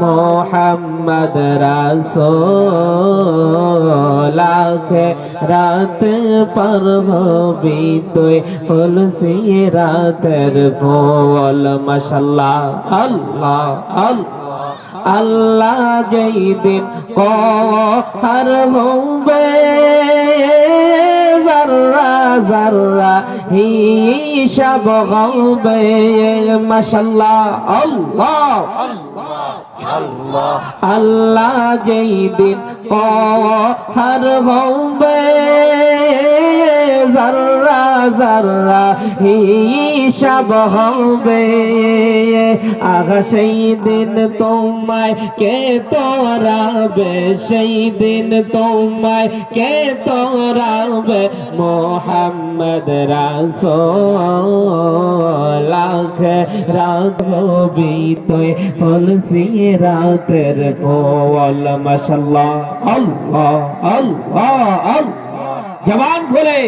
মোহাম্মদ রাসূল আখে রাত পর হবি তুই তুলসি রাতের ফল মাশাল্লাহ আল্লাহ আল্লাহ। আল্লাহ যেই দিন কহার হবে। জাররা জাররা হিসাব হবে মাশাল্লাহ আল্লাহ। আল্লাহ যেই দিন কহার হবে। জাররা জাররা হিসাব হবে। আগা সেই দিন তোমায় কে তোরাবে? সেই দিন তোমায় কে তোরাবে? মোহাম্মদ রাসূল আখে রাঘবি তুই ফুলসি রাতের ফল মাশাল্লাহ আল্লাহ আল্লাহ আল্লাহ। জবান খুলে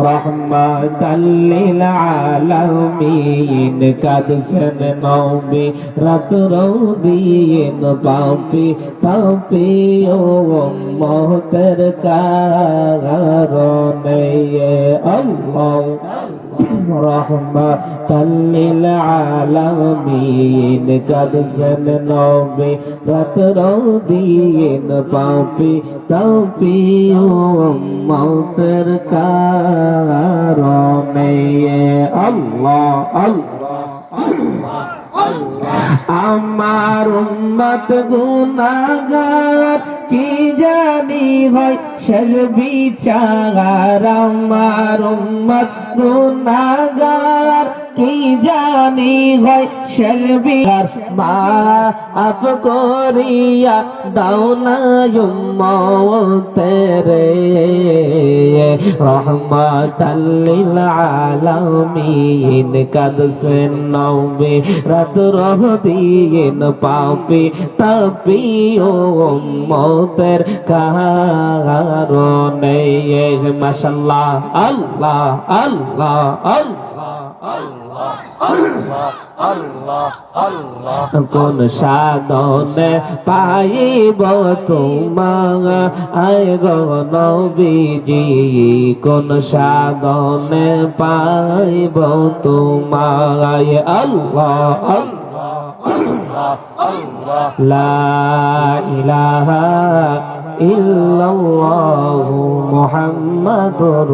رحمة للعالمين قد سن نومي رت روبين পাপি পাপি ও মহতর কারণে আল্লাহ رحمة للعالمين قد سن نومي رت روبين পাপি পাপি ও মহতর কারণে আল্লাহ আল্লাহ আমার উম্মত গুনাগার কি জানি হয় শেষ বিচার আমার উম্মত গুনাগার কি জানি হয় শেষ বিচার মা আপ করিয়া দাও না উম্মতেরে রহমাতাল লিল আলামিন। কাদ সে নবে রাত রহ দিন পাপি তাপি ও মতের কারণে। মাশাল্লাহ আল্লাহ আল্লাহ আল্লাহ। কোন সাধনে পাইব গো নবীজি, কোন সাধনে পাইব তোমার? আল্লাহ লা ইলাহা ইল্লাল্লাহু মুহাম্মাদুর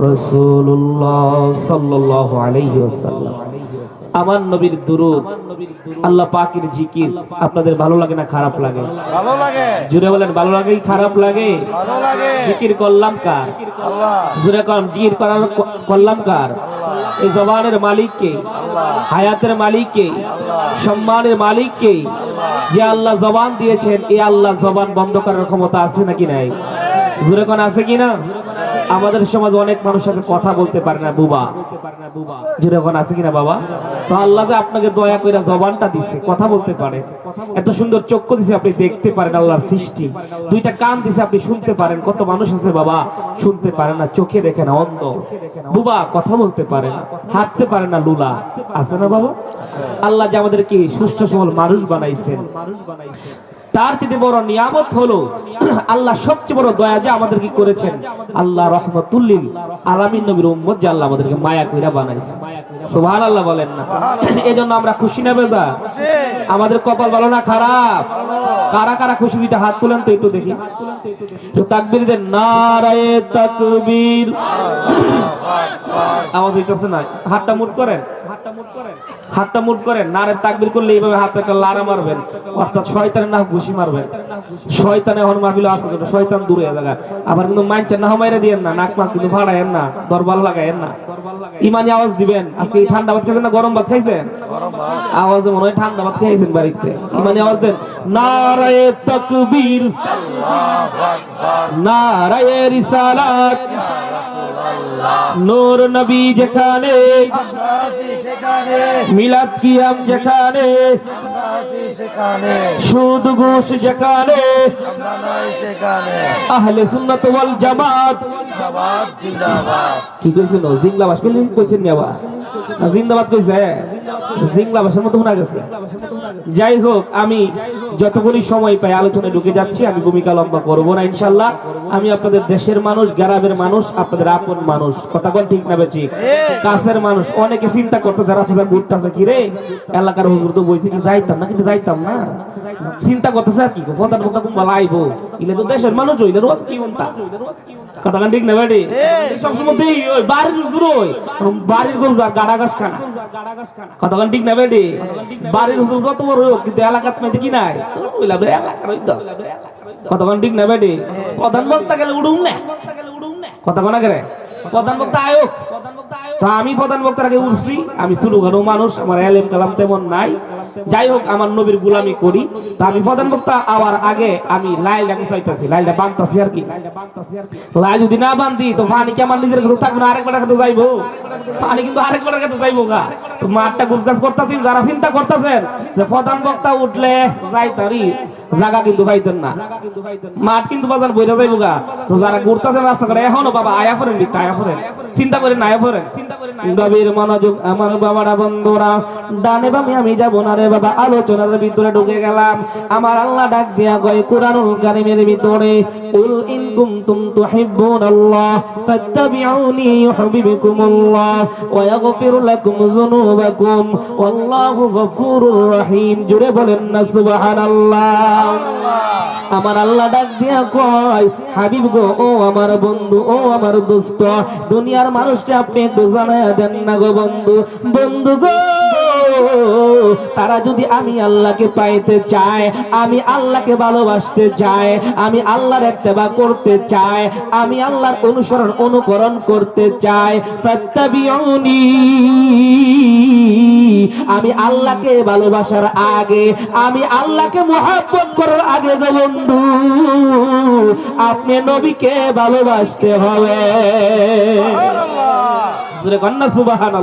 রাসূলুল্লাহ সাল্লাল্লাহু আমার নবীর দুরুদ আল্লাহ পাকের জিকির আপনাদের ভালো লাগে না খারাপ লাগে? ভালো লাগে। জুড়ে বলেন ভালো লাগে খারাপ লাগে? ভালো লাগে। জিকির করলাম কার? আল্লাহ। জুড়ে কম জিকির করার করলাম কার? এই জবানের মালিক কে? হায়াতের মালিক কে? সম্মানের মালিক কে? যে আল্লাহ জবান দিয়েছেন এই আল্লাহ জবান বন্ধ করার ক্ষমতা আছে নাকি নাই? জুড়ে কোন আছে কিনা আমাদের সমাজ অনেক মানুষ সাথে কথা বলতে পারে না, বুবা। কোন আছে কিনা বাবা? তো আল্লাহ আপনাকে দয়া করে জবানটা দিছে, কথা বলতে পারে। এত সুন্দর চক্ষু দিছে, আপনি দেখতে পারেন আল্লাহর সৃষ্টি। দুইটা কান দিছে, আপনি শুনতে পারেন। কত মানুষ আছে বাবা, শুনতে পারে না, চোখে দেখে না, অন্ধ। বুবা, কথা বলতে পারে না, হাঁটতে পারে না, লুলা। আছে না বাবা? আল্লাহ যে আমাদেরকে সুস্থ সবল মানুষ বানাইছেন। তার চেয়ে বড় নিয়ামত হলো আল্লাহ সবচেয়ে বড় দয়া যে আমাদের কি করেছেন। আল্লাহ রহমতুল্লিল আলামিন নবীর উম্মত যে আল্লাহ আমাদেরকে মায়া কইরা বানাইছে। সুবহানাল্লাহ বলেন না। এজন্য আমরা খুশি না বেজা? আমাদের কপাল ভালো না খারাপ? কারা কারা খুশি? দিতে হাত তুলেন তো একটু দেখি। তো তাকবীর দেন নারায়ে তাকবীর। আওয়াজ হইতেছে না? হাতটা মুট করেন। হাতটা মুট করেন। হাতটা মুট করেন নারে তাকবির করলে এইভাবে হাতে একটা লারা মারবেন। অর্থাৎ শয়তানের না ঘুষি মারবেন। শয়তানে এখন মাহফিল আছে কিন্তু শয়তান দূরে জায়গা আবার কিন্তু মাইনছে না মাইরা দিয়েন না, নাক মাক কিন্তু ভাড়ায়েন না দরবার লাগায়েন না। ইমানি আওয়াজ দিবেন। আজকে এই ঠান্ডা ভাত খাইছেন না গরম ভাত খাইছেন? আওয়াজে মনে হয় ঠান্ডা ভাত খাইছেন বাড়িতে। ইমানি আওয়াজ দেন। নারায়ে তাকবীর, নারায়ে রিসালাত নূর নবী যেখানে মিলাদ কিয়াম যেখানে সুদ ঘুষ যেখানে আহলে সুন্নাত ওয়াল জামাত। কি কইছিল জিংলা ভাষ কইলে কইছেন নি আবার? জিন্দাবাদ কইছে জিংলা ভাষার মতো শোনা গেছে। যাই হোক আমি যতক্ষণই সময় পাই আলোচনায় ঢুকে যাচ্ছি আমি ভূমিকা লম্বা করব না ইনশাল্লাহ। আমি আপনাদের দেশের মানুষ গ্রামের মানুষ আপনাদের আপন মানুষ। কথা কোন ঠিক না বেঠিক? কাছের মানুষ অনেকে চিন্তা করতেছে রাস্তাটা ঘুরতেছে কি রে? এলাকার হুজুর তো বইছে কি যাইতাম না কিন্তু যাইতাম না। চিন্তা করতেছে আর কি কথা কথা কুম্বা লাইবো ইলে তো দেশের মানুষ হইলে রোজ কি উন্তা? কথা কান ঠিক না বেটি? সবসময় দেই ওই বাড়ির গরু ওই। বাড়ির গরু আর গাড়া গাছ খানা। কথা কান ঠিক না বেটি? বাড়ির হুজুর যত বড় হোক কিন্তু এলাকাত মেয়েতে কি নাই? ওইলা বে এলাকার ওই তো। কথা কান ঠিক না বেটি? প্রধান বক্তা গেলে উড়ুম না। কথা কোনা করে প্রধান বক্তা আয়োগ। তো আমি প্রধান বক্তার আগে উঠছি। আমি মানুষ, আমার কালাম তেমন নাই। যাই হোক, আমার নবীর গুলামি করি। আমি প্রধান বক্তা আগে আমি লাইলটা গুছাইতেছি। লাইলটা বানতাছি আর কি। লাই যদি না বান্ধি তো পানি কি আমার নিজের কাছে থাকবে না? আরেকবার কাছে যাইবো? পানি কিন্তু আরেকবার কাছে যাইবো গা। তো মাঠটা গুছগাছ করতেছি, যারা চিন্তা করতেছেন যে প্রধান বক্তা উঠলে যাইতারি। জায়গা কিন্তু পাইতেন না। মাঠ কিন্তু বাজার বইরা যাইবো তো যারা ঘুরতেছে রাস্তা করে এখনও বাবা আয়া করেন আয়া করেন চিন্তা করেন না আয়া করেন গভীর মনোযোগ আমার বাবারা বন্ধুরা। ডানে বামে আমি যাব না রে বাবা আলোচনার ভিতরে ঢুকে গেলাম। আমার আল্লাহ ডাক দিয়া কয় কোরআনুল কারিমের ভিতরে উল ইন কুনতুম তুহিব্বুনাল্লাহ ফাত্তাবিউনি ইউহিব্বুকুমুল্লাহ ওয়া ইয়াগফির লাকুম যুনুবাকুম ওয়াল্লাহু গফুরুর রহিম। জুড়ে বলেন না সুবহানাল্লাহ। আমার আল্লাহ ডাক দিয়া কয়, হাবিব গো, ও আমার বন্ধু, ও আমার দোস্ত দুনিয়ার মানুষকে আপনি একটু জানাই দেন না গো বন্ধু। বন্ধু গো! তারা যদি আমি আল্লাহকে পাইতে চায় আমি আল্লাহকে ভালোবাসতে চায় আমি আল্লাহর একতেবা করতে চায় আমি আল্লাহর অনুসরণ অনুকরণ করতে চায় ফাত্তাবিউনি। আমি আল্লাহকে ভালোবাসার আগে আমি আল্লাহকে মহাব্বত করার আগে গো বন্ধু আপনি নবীকে ভালোবাসতে হবে। কন্যা সুবাহান ও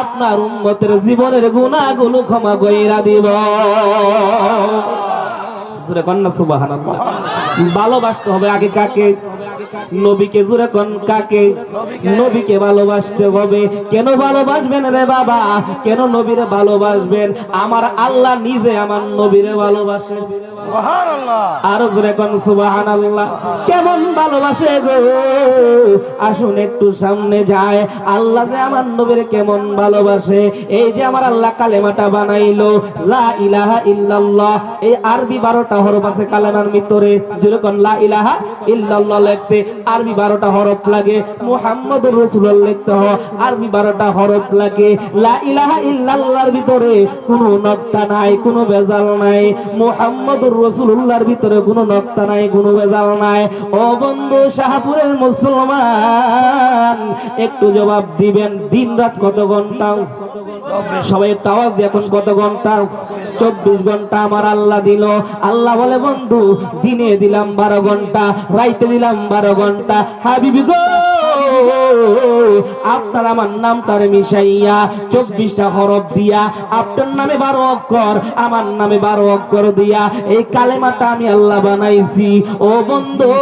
আপনার উম্মতের জীবনের গুনাহগুলো ক্ষমা কইরা দিব। ভালোবাসতে হবে আগে কাকে? নবীকে জোরে কন কাকে? নবীকে ভালোবাসতে হবে। কেন ভালোবাসবেন রে বাবা? কেন নবীরে ভালোবাসবেন? আমার আল্লাহ নিজে আমার নবীরে ভালোবাসে কেমন ভালোবাসে গো? আসুন একটু সামনে যায়। আল্লাহ যে আমার নবীর কেমন ভালোবাসে। এই যে আমার আল্লাহ কালেমাটা বানাইলো ইলাহা ইল্লাল্লাহ। এই আরবি 12টা হরফ আছে কালেমার ভিতরে। জোরে কোন লা ইলাহা ইল্লাল্লাহ লিখতে। আরবি 12টা হরফ লাগে, মুহাম্মদুর রাসূলুল্লাহ লিখতে হয়। আরবি 12টা হরফ লাগে, লা ইলাহা ইল্লাল্লাহর ভিতরে কোনো নক্তা নাই, কোনো ভেজাল নাই। মুহাম্মদুর রাসূলুল্লাহর ভিতরে কোনো নক্তা নাই, কোনো ভেজাল নাই। ও বন্ধু, শাহপুরের মুসলমান, একটু জবাব দিবেন, দিন রাত কত ঘণ্টা? সবাই দিয়ে এখন কত ঘণ্টা? চব্বিশ ঘণ্টা আমার আল্লাহ দিল। আল্লাহ বলে, বন্ধু, দিনে দিলাম বারো ঘণ্টা, রাইতে দিলাম বারো ঘণ্টা। হাবিবি গো! আপনার আমার নাম তার মিশাইয়া, চব্বিশটা হরফ দিয়া, আপনার নামে বারো অক্ষর, আমার নামে বারো অক্ষর দিয়া, এই কালেমাটা আমি আল্লাহ বানাইছি। ও বন্ধু,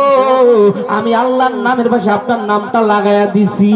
আমি আল্লাহর নামের পাশে আপনার নামটা লাগাইয়া দিছি।